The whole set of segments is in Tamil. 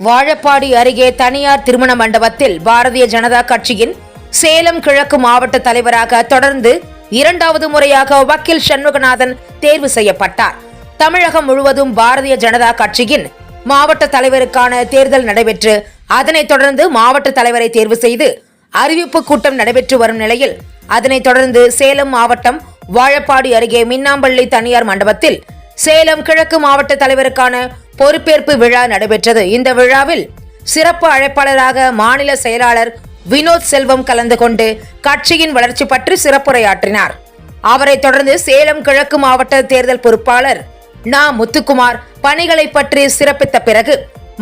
வாழப்பாடி அருகே தனியார் திருமண மண்டபத்தில் பாரதிய ஜனதா கட்சியின் சேலம் கிழக்கு மாவட்ட தலைவராக தொடர்ந்து இரண்டாவது முறையாக வக்கீல் சண்முகநாதன் தேர்வு செய்யப்பட்டார். தமிழகம் முழுவதும் பாரதிய ஜனதா கட்சியின் மாவட்ட தலைவருக்கான தேர்தல் நடைபெற்று அதனைத் தொடர்ந்து மாவட்ட தலைவரை தேர்வு செய்து அறிவிப்பு கூட்டம் நடைபெற்று வரும் நிலையில் அதனைத் தொடர்ந்து சேலம் மாவட்டம் வாழப்பாடி அருகே மின்னாம்பள்ளி தனியார் மண்டபத்தில் சேலம் கிழக்கு மாவட்ட தலைவருக்கான பொறுப்பேற்பு விழா நடைபெற்றது. இந்த விழாவில் சிறப்பு அழைப்பாளராக மாநில செயலாளர் வினோத் செல்வம் கலந்து கொண்டு கட்சியின் வளர்ச்சி பற்றி சிறப்புரையாற்றினார். அவரைத் தொடர்ந்து சேலம் கிழக்கு மாவட்ட தேர்தல் பொறுப்பாளர் நா. முத்துக்குமார் பணிகளை பற்றி சிறப்பித்த பிறகு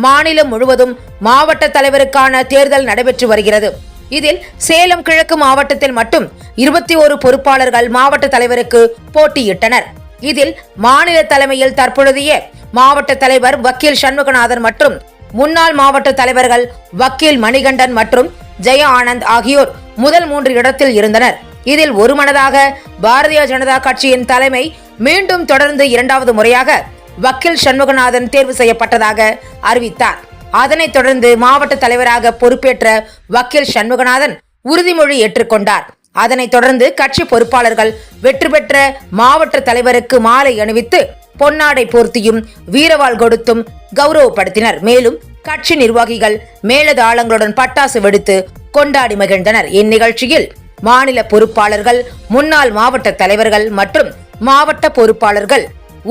மாநிலம் முழுவதும் மாவட்ட தலைவருக்கான தேர்தல் நடைபெற்று வருகிறது. இதில் சேலம் கிழக்கு மாவட்டத்தில் மட்டும் இருபத்தி ஒரு பொறுப்பாளர்கள் மாவட்ட தலைவருக்கு போட்டியிட்டனர். இதில் மாநில தலைமையில் தற்பொழுதைய மாவட்ட தலைவர் வக்கீல் சண்முகநாதன் மற்றும் முன்னாள் மாவட்ட தலைவர்கள் வக்கீல் மணிகண்டன் மற்றும் ஜெய ஆனந்த் ஆகியோர் முதல் மூன்று இடத்தில் இருந்தனர். இதில் ஒருமனதாக பாரதிய ஜனதா கட்சியின் தலைமை மீண்டும் தொடர்ந்து இரண்டாவது முறையாக வக்கீல் சண்முகநாதன் தேர்வு செய்யப்பட்டதாக அறிவித்தார். அதனைத் தொடர்ந்து மாவட்ட தலைவராக பொறுப்பேற்ற வக்கீல் சண்முகநாதன் உறுதிமொழி ஏற்றுக்கொண்டார். அதனைத் தொடர்ந்து கட்சி பொறுப்பாளர்கள் வெற்றி பெற்ற மாவட்ட தலைவருக்கு மாலை அணிவித்து பொன்னாடை போர்த்தியும் வீரவாள் கொடுத்தும் கௌரவப்படுத்தினர். மேலும் கட்சி நிர்வாகிகள் மேலதாளங்களுடன் பட்டாசு வெடித்து கொண்டாடி மகிழ்ந்தனர். இந்நிகழ்ச்சியில் மாநில பொறுப்பாளர்கள் முன்னாள் மாவட்ட தலைவர்கள் மற்றும் மாவட்ட பொறுப்பாளர்கள்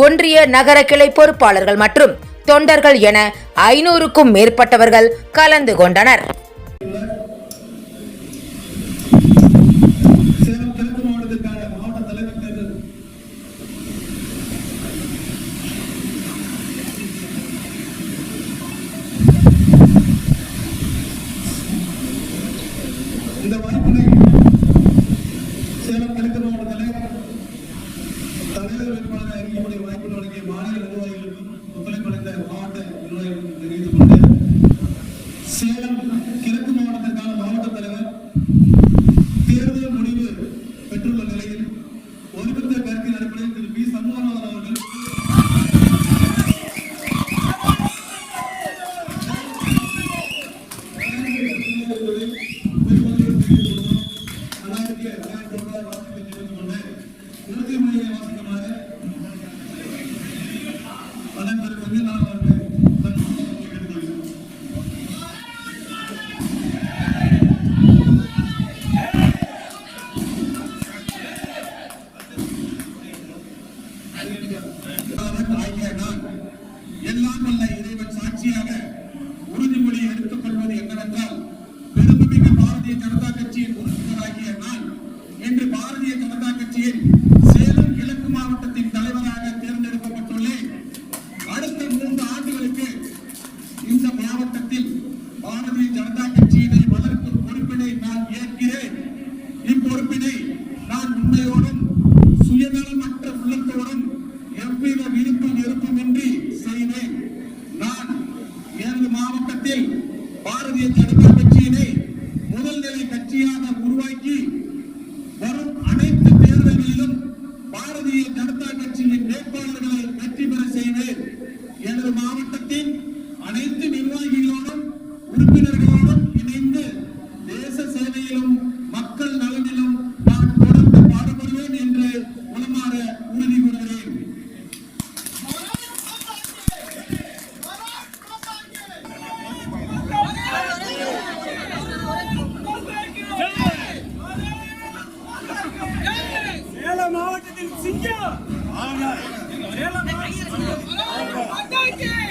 ஒன்றிய நகர கிளை பொறுப்பாளர்கள் மற்றும் தொண்டர்கள் என ஐநூறுக்கும் மேற்பட்டவர்கள் கலந்து கொண்டனர் சேலம் கிழக்கு மாவட்டத்திற்கான மாவட்ட தலைவர் தேர்தல் இந்த வாய்ப்பினை சேலம் கிழக்கு மாவட்டத்தில் தலைவர் தலைவர் வேட்பாளரை அறிவிக்கக்கூடிய வாய்ப்பு வழங்கிய மாநில நிர்வாகிகளுக்கும் ஒத்துழைப்பு அளித்த மாவட்ட நிர்வாகிகளுக்கும் தெரிவித்துக் கொண்டு சேலம் கிழக்கு மாவட்டத்திற்கான மாவட்ட தலைவர் அதன் பிறகு நான் அவர்கள் கேட்டுக்கொள்கிறேன் ஆகிய நான் எல்லாம் வல்ல இறைவன் சாட்சியாக உறுதிமொழி எடுத்துக் கொள்வது என்னவென்றால் பெருமைமிகு பாரதிய ஜனதா கட்சியின் உறுப்பினராகிய நான் இன்று பாரதிய ஜனதா கட்சியின் சேலம் கிழக்கு மாவட்டத்தின் தலைவராக தேர்ந்தெடுக்கப்பட்டுள்ளேன் அடுத்த மூன்று ஆண்டுகளுக்கு இந்த மாவட்டத்தில் பாரதிய ஜனதா கட்சியினை வளர்க்கும் பொறுப்பினை நான் ஏற்கிறேன் இப்பொறுப்பினை நான் உண்மையோடும் சுயநலமற்ற உள்ளத்தோடும் எவ்வித விருப்பு வெறுப்புமின்றி நான் எனது மாவட்டத்தில் பாரதிய ஜனதா கட்சியினை முதல் நிலை கட்சியாக உருவாக்கி வரும் அனைத்து தேர்தல்களிலும் பாரதிய ஜனதா கட்சியின் வேட்பாளர்களை வெற்றி பெற செய்வேன். எனது மாவட்டத்தின் அனைத்து நிர்வாகிகளோடும் உறுப்பினர் சேலம் மாவட்டத்தில்